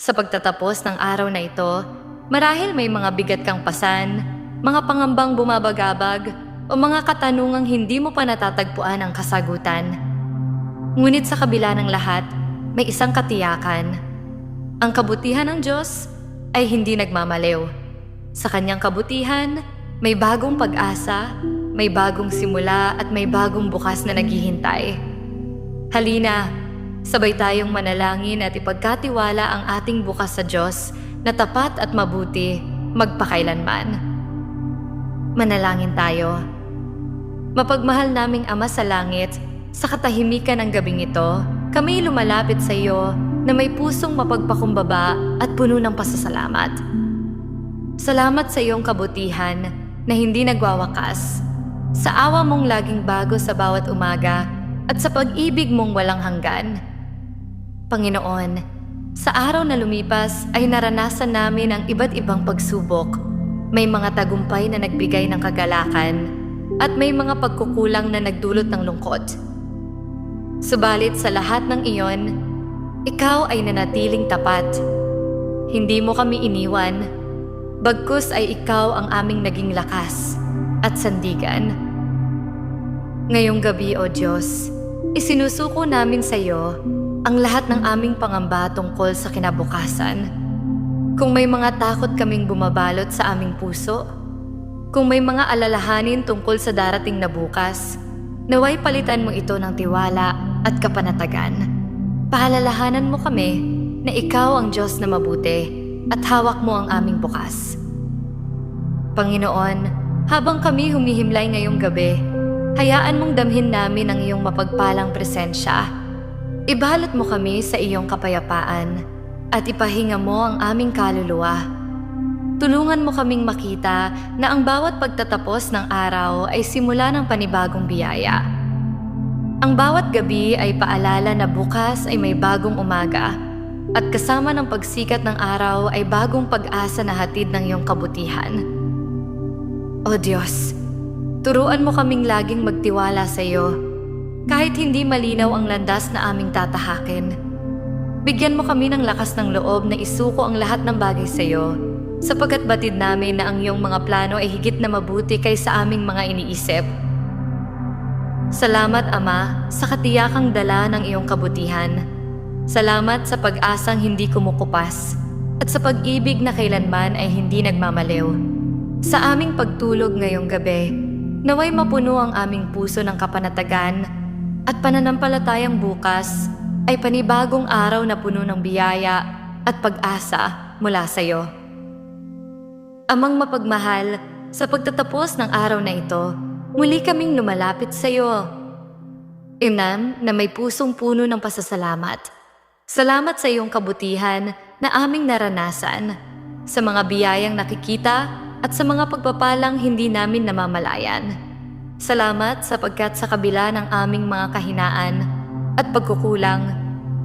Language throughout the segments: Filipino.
Sa pagtatapos ng araw na ito, marahil may mga bigat kang pasan, mga pangambang bumabagabag, o mga katanungang hindi mo pa natatagpuan ang kasagutan. Ngunit sa kabila ng lahat, may isang katiyakan. Ang kabutihan ng Diyos ay hindi nagmamaliw. Sa kanyang kabutihan, may bagong pag-asa, may bagong simula at may bagong bukas na naghihintay. Halina, sabay tayong manalangin at ipagkatiwala ang ating bukas sa Diyos na tapat at mabuti magpakailanman. Manalangin tayo. Mapagmahal naming Ama sa langit, sa katahimikan ng gabing ito, kami lumalapit sa iyo na may pusong mapagpakumbaba at puno ng pasasalamat. Salamat sa iyong kabutihan na hindi nagwawakas, sa awa mong laging bago sa bawat umaga at sa pag-ibig mong walang hanggan. Panginoon, sa araw na lumipas ay naranasan namin ang iba't ibang pagsubok. May mga tagumpay na nagbigay ng kagalakan at may mga pagkukulang na nagdulot ng lungkot. Subalit sa lahat ng iyon, ikaw ay nanatiling tapat. Hindi mo kami iniwan, bagkus ay ikaw ang aming naging lakas at sandigan. Ngayong gabi, O Diyos, isinusuko namin sa iyo ang lahat ng aming pangamba tungkol sa kinabukasan. Kung may mga takot kaming bumabalot sa aming puso, kung may mga alalahanin tungkol sa darating na bukas, naway palitan mo ito ng tiwala at kapanatagan. Paalalahanan mo kami na ikaw ang Diyos na mabuti at hawak mo ang aming bukas. Panginoon, habang kami humihimlay ngayong gabi, hayaan mong damhin namin ang iyong mapagpalang presensya. Ibalot mo kami sa iyong kapayapaan at ipahinga mo ang aming kaluluwa. Tulungan mo kaming makita na ang bawat pagtatapos ng araw ay simula ng panibagong biyaya. Ang bawat gabi ay paalala na bukas ay may bagong umaga at kasama ng pagsikat ng araw ay bagong pag-asa na hatid ng iyong kabutihan. O Diyos, turuan mo kaming laging magtiwala sa iyo kahit hindi malinaw ang landas na aming tatahakin. Bigyan mo kami ng lakas ng loob na isuko ang lahat ng bagay sa iyo sapagkat batid namin na ang iyong mga plano ay higit na mabuti kaysa aming mga iniisip. Salamat, Ama, sa katiyakang dala ng iyong kabutihan. Salamat sa pag-asang hindi kumukupas at sa pag-ibig na kailanman ay hindi nagmamaliw. Sa aming pagtulog ngayong gabi, naway mapuno ang aming puso ng kapanatagan at pananampalatayang bukas ay panibagong araw na puno ng biyaya at pag-asa mula sa iyo. Amang mapagmahal, sa pagtatapos ng araw na ito, muli kaming lumalapit sa iyo. Inam na may pusong puno ng pasasalamat. Salamat sa iyong kabutihan na aming naranasan, sa mga biyayang nakikita at sa mga pagpapalang hindi namin namamalayan. Salamat sapagkat sa kabila ng aming mga kahinaan at pagkukulang,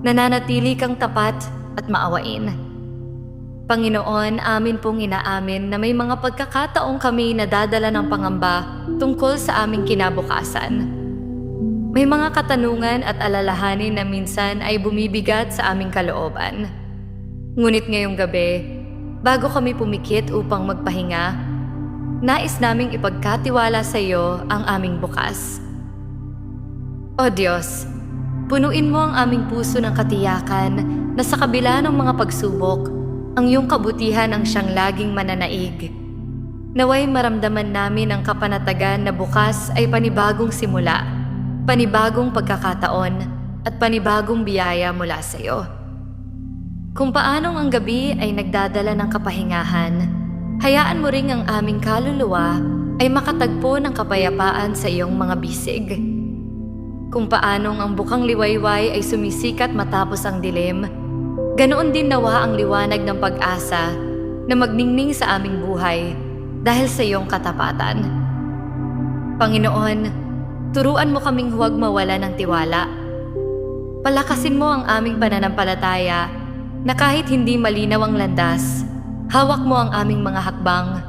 nananatili kang tapat at maawain. Panginoon, amin pong inaamin na may mga pagkakataong kami nadadala ng pangamba tungkol sa aming kinabukasan. May mga katanungan at alalahanin na minsan ay bumibigat sa aming kalooban. Ngunit ngayong gabi, bago kami pumikit upang magpahinga, nais naming ipagkatiwala sa iyo ang aming bukas. O Diyos, punuin mo ang aming puso ng katiyakan na sa kabila ng mga pagsubok, ang iyong kabutihan ang siyang laging mananaig. Naway maramdaman namin ang kapanatagan na bukas ay panibagong simula, panibagong pagkakataon, at panibagong biyaya mula sa iyo. Kung paanong ang gabi ay nagdadala ng kapahingahan, hayaan mo ring ang aming kaluluwa ay makatagpo ng kapayapaan sa iyong mga bisig. Kung paanong ang bukang liwayway ay sumisikat matapos ang dilim, Ganoon din nawa ang liwanag ng pag-asa na magningning sa aming buhay dahil sa iyong katapatan. Panginoon, turuan mo kaming huwag mawala ng tiwala. Palakasin mo ang aming pananampalataya na kahit hindi malinaw ang landas, hawak mo ang aming mga hakbang.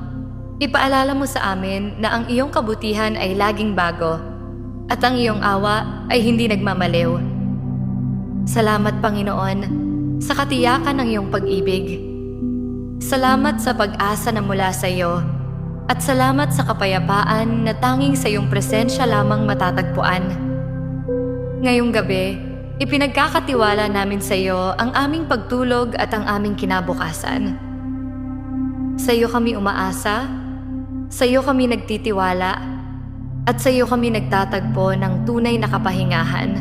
Ipaalala mo sa amin na ang iyong kabutihan ay laging bago at ang iyong awa ay hindi nagmamaliw. Salamat Panginoon sa katiyakan ng iyong pag-ibig. Salamat sa pag-asa na mula sa iyo at salamat sa kapayapaan na tanging sa iyong presensya lamang matatagpuan. Ngayong gabi, ipinagkakatiwala namin sa iyo ang aming pagtulog at ang aming kinabukasan. Sa iyo kami umaasa, sa iyo kami nagtitiwala, at sa iyo kami nagtatagpo ng tunay na kapahingahan.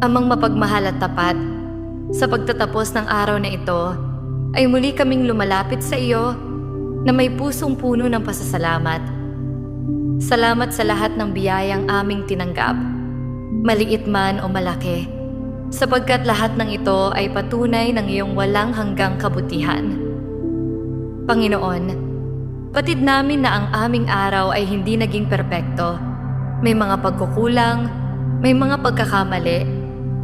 Amang mapagmahal at tapat, sa pagtatapos ng araw na ito, ay muli kaming lumalapit sa iyo na may pusong puno ng pasasalamat. Salamat sa lahat ng biyayang aming tinanggap, maliit man o malaki, sapagkat lahat ng ito ay patunay ng iyong walang hanggang kabutihan. Panginoon, patid namin na ang aming araw ay hindi naging perpekto. May mga pagkukulang, may mga pagkakamali,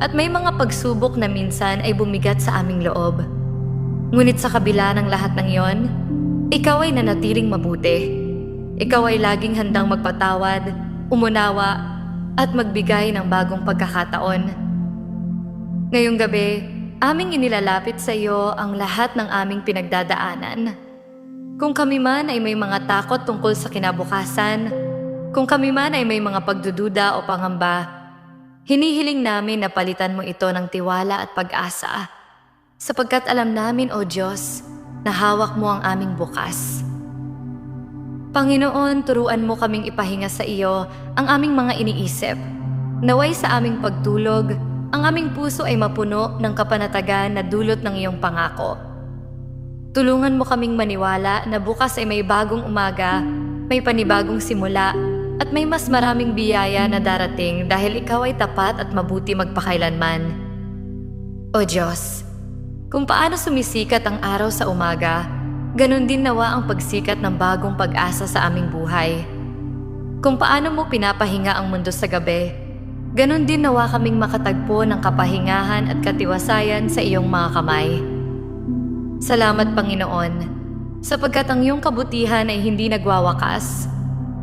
at may mga pagsubok na minsan ay bumigat sa aming loob. Ngunit sa kabila ng lahat ng iyon, ikaw ay nanatiling mabuti. Ikaw ay laging handang magpatawad, umunawa, at magbigay ng bagong pagkakataon. Ngayong gabi, aming inilalapit sa iyo ang lahat ng aming pinagdadaanan. Kung kami man ay may mga takot tungkol sa kinabukasan, kung kami man ay may mga pagdududa o pangamba, hinihiling namin na palitan mo ito ng tiwala at pag-asa. Sapagkat alam namin, O Diyos, na hawak mo ang aming bukas. Panginoon, turuan mo kaming ipahinga sa iyo ang aming mga iniisip. Naway sa aming pagtulog, ang aming puso ay mapuno ng kapanatagan na dulot ng iyong pangako. Tulungan mo kaming maniwala na bukas ay may bagong umaga, may panibagong simula, at may mas maraming biyaya na darating dahil ikaw ay tapat at mabuti magpakailanman. O Diyos, kung paano sumisikat ang araw sa umaga, ganun din nawa ang pagsikat ng bagong pag-asa sa aming buhay. Kung paano mo pinapahinga ang mundo sa gabi, ganun din nawa kaming makatagpo ng kapahingahan at katiwasayan sa iyong mga kamay. Salamat Panginoon, sapagkat ang iyong kabutihan ay hindi nagwawakas.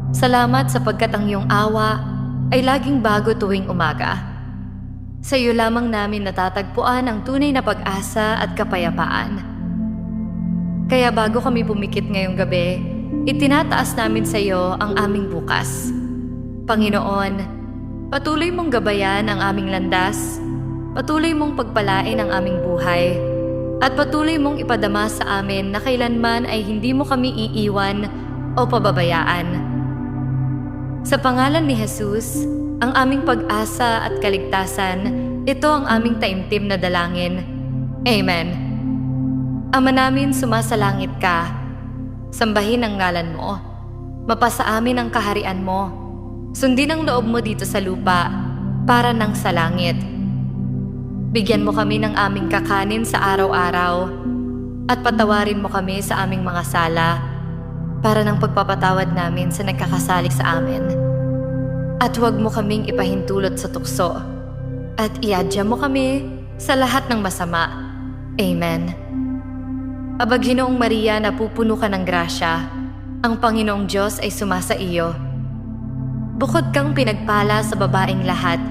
Salamat sapagkat ang iyong awa ay laging bago tuwing umaga. Sa iyo lamang namin natatagpuan ang tunay na pag-asa at kapayapaan. Kaya bago kami pumikit ngayong gabi, itinataas namin sa iyo ang aming bukas. Panginoon, patuloy mong gabayan ang aming landas, patuloy mong pagpalain ang aming buhay, at patuloy mong ipadama sa amin na kailanman ay hindi mo kami iiwan o pababayaan. Sa pangalan ni Jesus, ang aming pag-asa at kaligtasan, ito ang aming taimtim na dalangin. Amen. Ama namin, sumasalangit ka. Sambahin ang ngalan mo. Mapasa amin ang kaharian mo. Sundin ang loob mo dito sa lupa para nang sa langit. Bigyan mo kami ng aming kakanin sa araw-araw at patawarin mo kami sa aming mga sala para ng pagpapatawad namin sa nagkakasalik sa amin. At huwag mo kaming ipahintulot sa tukso. At iadya mo kami sa lahat ng masama. Amen. Abag Ginoong Maria, napupuno ka ng grasya. Ang Panginoong Diyos ay sumasa iyo. Bukod kang pinagpala sa babaeng lahat.